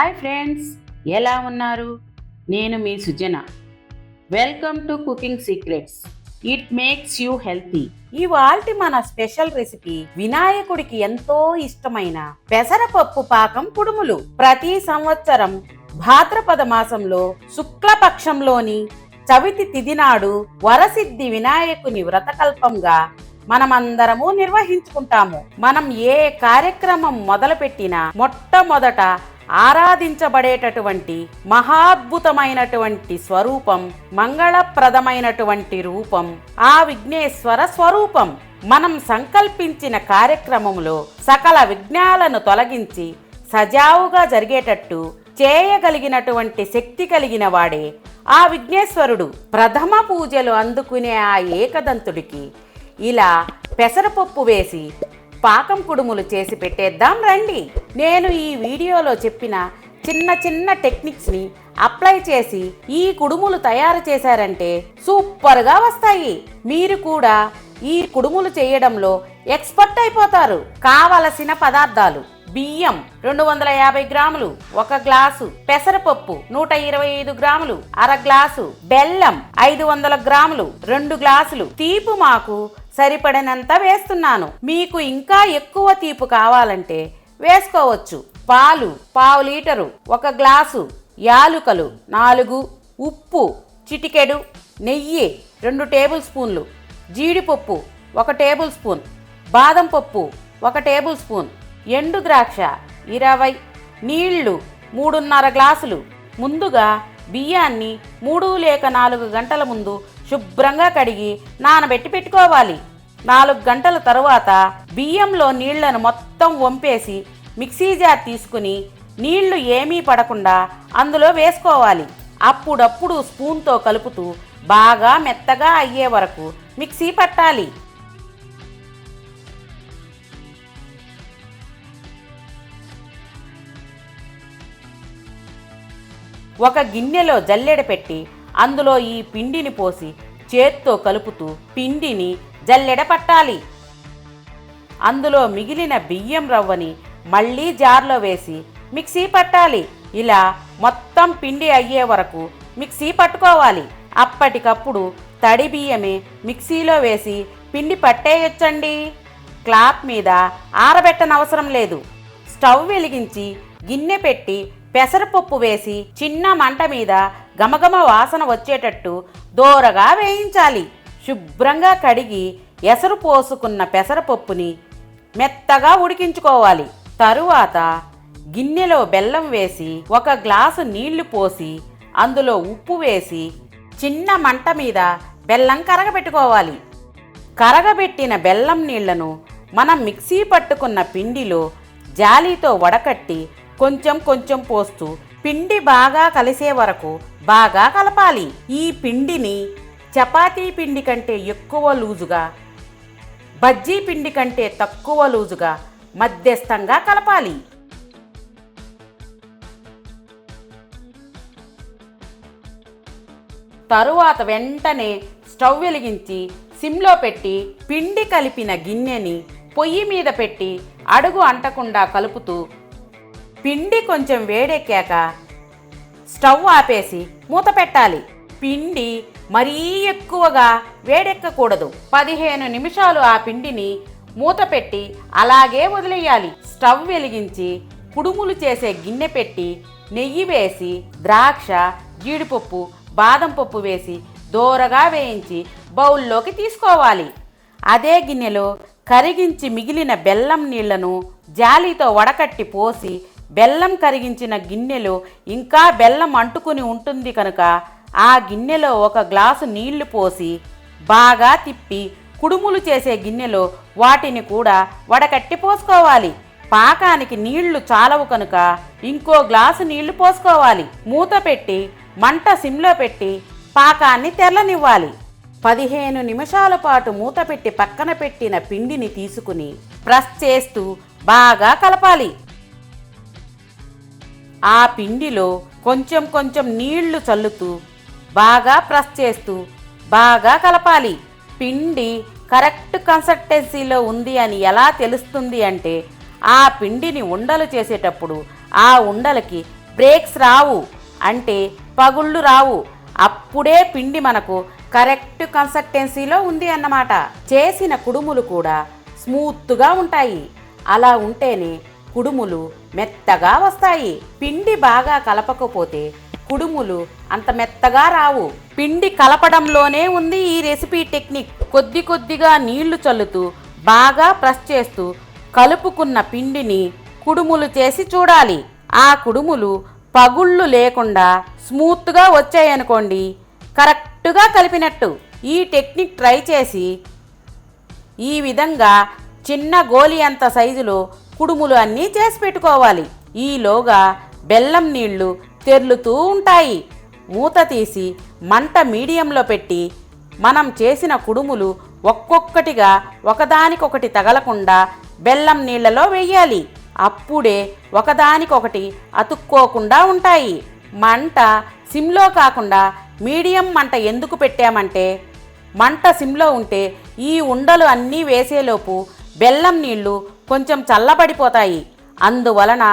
Hi friends ఎలా ఉన్నారు? నేను మీ Sujana. Welcome to cooking secrets it makes you healthy ఇవాల్టి మన స్పెషల్ రెసిపీ వినాయకుడికి ఎంతో ఇష్టమైన పెసరపప్పు పాకం కుడుములు. ప్రతి సంవత్సరం భాద్రపద మాసంలో శుక్లపక్షంలోని చవితి తిథి నాడు వరసిద్ధి వినాయకుని వ్రతకల్పంగా మనమందరము నిర్వహించుకుంటాము. మనం ఏ కార్యక్రమం మొదలుపెట్టినా మొట్టమొదట ఆరాధించబడేటటువంటి మహాద్భుతమైనటువంటి స్వరూపం మంగళప్రదమైనటువంటి రూపం ఆ విఘ్నేశ్వర స్వరూపం. మనం సంకల్పించిన కార్యక్రమంలో సకల విఘ్నాలను తొలగించి సజావుగా జరిగేటట్టు చేయగలిగినటువంటి శక్తి కలిగిన వాడే ఆ విఘ్నేశ్వరుడు. ప్రథమ పూజలు అందుకునే ఆ ఏకదంతుడికి ఇలా పెసరపప్పు వేసి పాకం కుడుములు చేసి పెట్టేద్దాం రండి. నేను ఈ వీడియోలో చెప్పిన చిన్న చిన్న టెక్నిక్స్ని అప్లై చేసి ఈ కుడుములు తయారు చేశారంటే సూపర్గా వస్తాయి. మీరు కూడా ఈ కుడుములు చేయడంలో ఎక్స్పర్ట్ అయిపోతారు. కావలసిన పదార్థాలు బియ్యం రెండు వందల యాభై గ్రాములు ఒక గ్లాసు పెసరపప్పు నూట ఇరవై ఐదు గ్రాములు అర గ్లాసు బెల్లం ఐదు వందల గ్రాములు రెండు గ్లాసులు. తీపు మాకు సరిపడినంత వేస్తున్నాను. మీకు ఇంకా ఎక్కువ తీపు కావాలంటే వేసుకోవచ్చు. పాలు పావు లీటరు ఒక గ్లాసు యాలుకలు నాలుగు ఉప్పు చిటికెడు నెయ్యి రెండు టేబుల్ స్పూన్లు జీడిపప్పు ఒక టేబుల్ స్పూన్ బాదం పప్పు ఒక టేబుల్ స్పూన్ ఎండు ద్రాక్ష ఇరవై నీళ్ళు మూడున్నర గ్లాసులు. ముందుగా బియ్యాన్ని మూడు లేక నాలుగు గంటల ముందు శుభ్రంగా కడిగి నానబెట్టి పెట్టుకోవాలి. నాలుగు గంటల తరువాత బియ్యంలో నీళ్ళను మొత్తం వంపేసి మిక్సీ జార్ తీసుకుని నీళ్ళు ఏమీ పడకుండా అందులో వేసుకోవాలి. అప్పుడప్పుడు స్పూన్తో కలుపుతూ బాగా మెత్తగా అయ్యే వరకు మిక్సీ పట్టాలి. ఒక గిన్నెలో జల్లెడ పెట్టి అందులో ఈ పిండిని పోసి చేత్తో కలుపుతూ పిండిని జల్లెడ పట్టాలి. అందులో మిగిలిన బియ్యం రవ్వని మళ్ళీ జార్లో వేసి మిక్సీ పట్టాలి. ఇలా మొత్తం పిండి అయ్యే వరకు మిక్సీ పట్టుకోవాలి. అప్పటికప్పుడు తడి బియ్యమే మిక్సీలో వేసి పిండి పట్టేయొచ్చండి. క్లాత్ మీద ఆరబెట్టనవసరం లేదు. స్టవ్ వెలిగించి గిన్నె పెట్టి పెసరపప్పు వేసి చిన్న మంట మీద గమగమ వాసన వచ్చేటట్టు దోరగా వేయించాలి. శుభ్రంగా కడిగి ఎసరు పోసుకున్న పెసరపప్పుని మెత్తగా ఉడికించుకోవాలి. తరువాత గిన్నెలో బెల్లం వేసి ఒక గ్లాసు నీళ్ళు పోసి అందులో ఉప్పు వేసి చిన్న మంట మీద బెల్లం కరగబెట్టుకోవాలి. కరగబెట్టిన బెల్లం నీళ్ళను మనం మిక్సీ పట్టుకున్న పిండిలో జాలీతో వడకట్టి కొంచెం కొంచెం పోస్తూ పిండి బాగా కలిసే వరకు బాగా కలపాలి. ఈ పిండిని చపాతీ పిండి కంటే ఎక్కువ లూజుగా బజ్జీ పిండి కంటే తక్కువ లూజుగా మధ్యస్థంగా కలపాలి. తరువాత వెంటనే స్టవ్ వెలిగించి సిమ్లో పెట్టి పిండి కలిపిన గిన్నెని పొయ్యి మీద పెట్టి అడుగు అంటకుండా కలుపుతూ పిండి కొంచెం వేడెక్కాక స్టవ్ ఆపేసి మూత పెట్టాలి. పిండి మరీ ఎక్కువగా వేడెక్కకూడదు. పదిహేను నిమిషాలు ఆ పిండిని మూత పెట్టి అలాగే వదిలేయాలి. స్టవ్ వెలిగించి కుడుములు చేసే గిన్నె పెట్టి నెయ్యి వేసి ద్రాక్ష జీడిపప్పు బాదం పప్పు వేసి దోరగా వేయించి బౌల్లోకి తీసుకోవాలి. అదే గిన్నెలో కరిగించి మిగిలిన బెల్లం నీళ్ళను జాలీతో వడకట్టి పోసి బెల్లం కరిగించిన గిన్నెలో ఇంకా బెల్లం అంటుకుని ఉంటుంది కనుక ఆ గిన్నెలో ఒక గ్లాసు నీళ్ళు పోసి బాగా తిప్పి కుడుములు చేసే గిన్నెలో వాటిని కూడా వడకట్టి పోసుకోవాలి. పాకానికి నీళ్ళు చాలవు కనుక ఇంకో గ్లాసు నీళ్ళు పోసుకోవాలి. మూత పెట్టి మంట సిమ్లో పెట్టి పాకాన్ని తెల్లనివ్వాలి పదిహేను నిమిషాల పాటు మూత పెట్టి పక్కన పెట్టిన పిండిని తీసుకుని ప్రెస్ చేస్తూ బాగా కలపాలి. ఆ పిండిలో కొంచెం కొంచెం నీళ్ళు చల్లుతూ బాగా ప్రెస్ చేస్తూ బాగా కలపాలి. పిండి కరెక్ట్ కన్సిస్టెన్సీలో ఉంది అని ఎలా తెలుస్తుంది అంటే ఆ పిండిని ఉండలు చేసేటప్పుడు ఆ ఉండలకి బ్రేక్స్ రావు అంటే పగుళ్ళు రావు. అప్పుడే పిండి మనకు కరెక్ట్ కన్సిస్టెన్సీలో ఉంది అన్నమాట. చేసిన కుడుములు కూడా స్మూత్గా ఉంటాయి. అలా ఉంటేనే కుడుములు మెత్తగా వస్తాయి. పిండి బాగా కలపకపోతే కుడుములు అంత మెత్తగా రావు. పిండి కలపడంలోనే ఉంది ఈ రెసిపీ టెక్నిక్. కొద్ది కొద్దిగా నీళ్ళు చల్లుతూ బాగా ప్రెస్ చేస్తూ కలుపుకున్న పిండిని కుడుములు చేసి చూడాలి. ఆ కుడుములు పగుళ్ళు లేకుండా స్మూత్గా వచ్చాయనుకోండి కరెక్ట్గా కలిపినట్టు. ఈ టెక్నిక్ ట్రై చేసి ఈ విధంగా చిన్న గోలి అంత సైజులో కుడుములు అన్నీ చేసి పెట్టుకోవాలి. ఈలోగా బెల్లం నీళ్ళు తెర్లుతూ ఉంటాయి. మూత తీసి మంట మీడియంలో పెట్టి మనం చేసిన కుడుములు ఒక్కొక్కటిగా ఒకదానికొకటి తగలకుండా బెల్లం నీళ్ళలో వెయ్యాలి అప్పుడే ఒకదానికొకటి అతుక్కోకుండా ఉంటాయి. మంట సిమ్లో కాకుండా మీడియం మంట ఎందుకు పెట్టామంటే మంట సిమ్లో ఉంటే ఈ ఉండలు అన్నీ వేసేలోపు బెల్లం నీళ్ళు కొంచెం చల్లబడిపోతాయి. అందువలన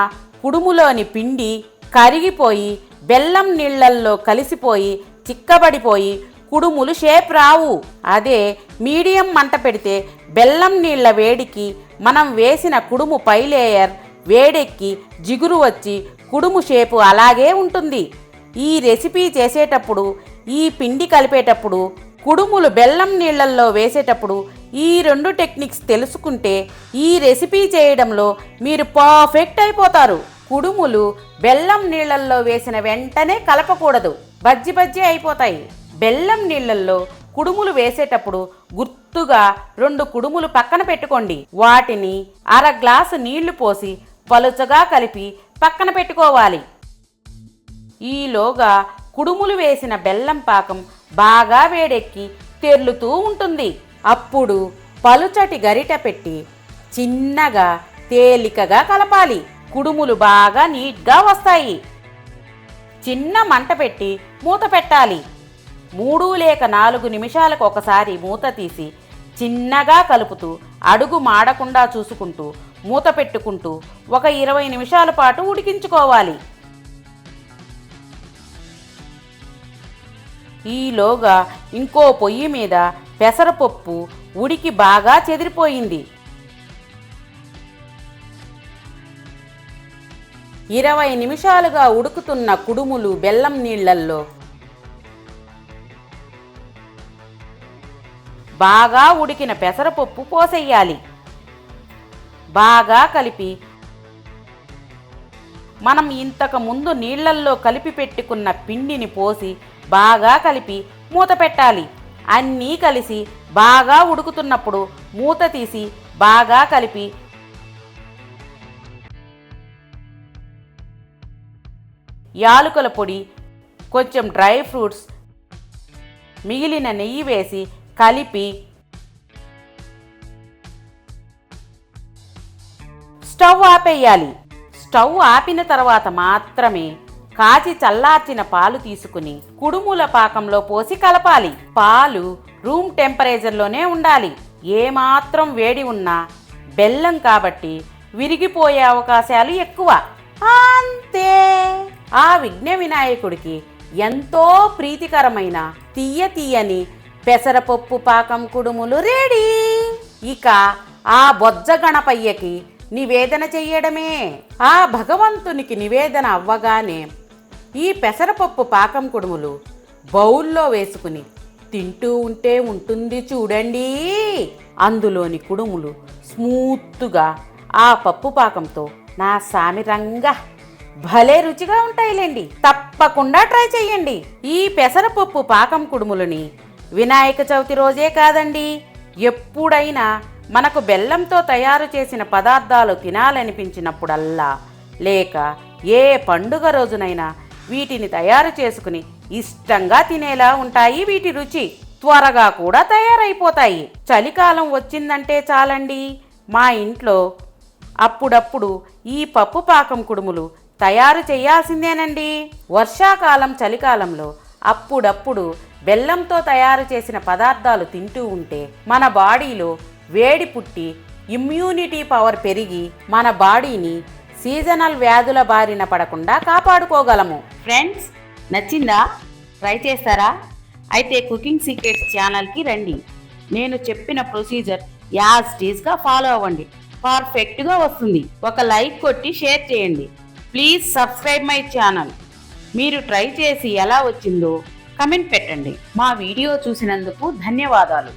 కుడుములోని పిండి కరిగిపోయి బెల్లం నీళ్ళల్లో కలిసిపోయి చిక్కబడిపోయి కుడుములు షేప్ రావు. అదే మీడియం మంట పెడితే బెల్లం నీళ్ళ వేడికి మనం వేసిన కుడుము పైలేయర్ వేడెక్కి జిగురు వచ్చి కుడుము షేపు అలాగే ఉంటుంది. ఈ రెసిపీ చేసేటప్పుడు ఈ పిండి కలిపేటప్పుడు కుడుములు బెల్లం నీళ్ళల్లో వేసేటప్పుడు ఈ రెండు టెక్నిక్స్ తెలుసుకుంటే ఈ రెసిపీ చేయడంలో మీరు పర్ఫెక్ట్ అయిపోతారు. కుడుములు బెల్లం నీళ్ళల్లో వేసిన వెంటనే కలపకూడదు. బజ్జి బజ్జి అయిపోతాయి. బెల్లం నీళ్ళల్లో కుడుములు వేసేటప్పుడు గుర్తుగా రెండు కుడుములు పక్కన పెట్టుకోండి. వాటిని అర గ్లాసు నీళ్ళు పోసి పలుచగా కలిపి పక్కన పెట్టుకోవాలి. ఈలోగా కుడుములు వేసిన బెల్లం పాకం బాగా వేడెక్కి తెర్లుతూ ఉంటుంది. అప్పుడు పలుచటి గరిట పెట్టి చిన్నగా తేలికగా కలపాలి. కుడుములు బాగా నీట్గా వస్తాయి. చిన్న మంట పెట్టి మూత పెట్టాలి. మూడు లేక నాలుగు నిమిషాలకు ఒకసారి మూత తీసి చిన్నగా కలుపుతూ అడుగు మాడకుండా చూసుకుంటూ మూత పెట్టుకుంటూ ఒక ఇరవై నిమిషాల పాటు ఉడికించుకోవాలి. ఈలోగా ఇంకో పొయ్యి మీద పెసరపప్పు ఉడికి బాగా చెదిరిపోయింది. ఇరవై నిమిషాలుగా ఉడుకుతున్న కుడుములు బెల్లం నీళ్ళల్లో బాగా ఉడికిన పెసరపప్పు పోసెయ్యాలి బాగా కలిపి మనం ఇంతకు ముందు నీళ్ళల్లో కలిపి పెట్టుకున్న పిండిని పోసి బాగా కలిపి మూత పెట్టాలి. అన్నీ కలిసి బాగా ఉడుకుతున్నప్పుడు మూత తీసి బాగా కలిపి యాలుకల పొడి కొంచెం డ్రై ఫ్రూట్స్ మిగిలిన నెయ్యి వేసి కలిపి స్టవ్ ఆపేయాలి. స్టవ్ ఆపిన తర్వాత మాత్రమే కాచి చల్లార్చిన పాలు తీసుకుని కుడుముల పాకంలో పోసి కలపాలి. పాలు రూమ్ టెంపరేచర్లోనే ఉండాలి. ఏమాత్రం వేడి ఉన్నా బెల్లం కాబట్టి విరిగిపోయే అవకాశాలు ఎక్కువ. అంతే! ఆ విఘ్న వినాయకుడికి ఎంతో ప్రీతికరమైన తీయ తీయని పెసరపప్పు పాకం కుడుములు రెడీ. ఇక ఆ బొజ్జ గణపయ్యకి నివేదన చెయ్యడమే. ఆ భగవంతునికి నివేదన అవ్వగానే ఈ పెసరపప్పు పాకం కుడుములు బౌల్లో వేసుకుని తింటూ ఉంటే ఉంటుంది చూడండి. అందులోని కుడుములు స్మూత్గా ఆ పప్పు పాకంతో నా సామిరంగా భలే రుచిగా ఉంటాయిలేండి. తప్పకుండా ట్రై చేయండి ఈ పెసరపప్పు పాకం కుడుములని వినాయక చవితి రోజే కాదండి. ఎప్పుడైనా మనకు బెల్లంతో తయారు చేసిన పదార్థాలు తినాలనిపించినప్పుడల్లా లేక ఏ పండుగ రోజునైనా వీటిని తయారు చేసుకుని ఇష్టంగా తినేలా ఉంటాయి. వీటి రుచి త్వరగా కూడా తయారైపోతాయి. చలికాలం వచ్చిందంటే చాలండి. మా ఇంట్లో అప్పుడప్పుడు ఈ పప్పు పాకం కుడుములు తయారు చేయాల్సిందేనండి. వర్షాకాలం చలికాలంలో అప్పుడప్పుడు బెల్లంతో తయారు చేసిన పదార్థాలు తింటూ ఉంటే మన బాడీలో వేడి పుట్టి ఇమ్యూనిటీ పవర్ పెరిగి మన బాడీని సీజనల్ వ్యాధుల బారిన పడకుండా కాపాడుకోగలము. ఫ్రెండ్స్ నచ్చిందా? ట్రై చేస్తారా? అయితే కుకింగ్ సీక్రెట్స్ ఛానల్కి రండి. నేను చెప్పిన ప్రొసీజర్ యాజ్ టీజ్గా ఫాలో అవ్వండి. పర్ఫెక్ట్గా వస్తుంది. ఒక లైక్ కొట్టి షేర్ చేయండి. ప్లీజ్ సబ్స్క్రైబ్ మై ఛానల్ మీరు ట్రై చేసి ఎలా వచ్చిందో కమెంట్ పెట్టండి. మా వీడియో చూసినందుకు ధన్యవాదాలు.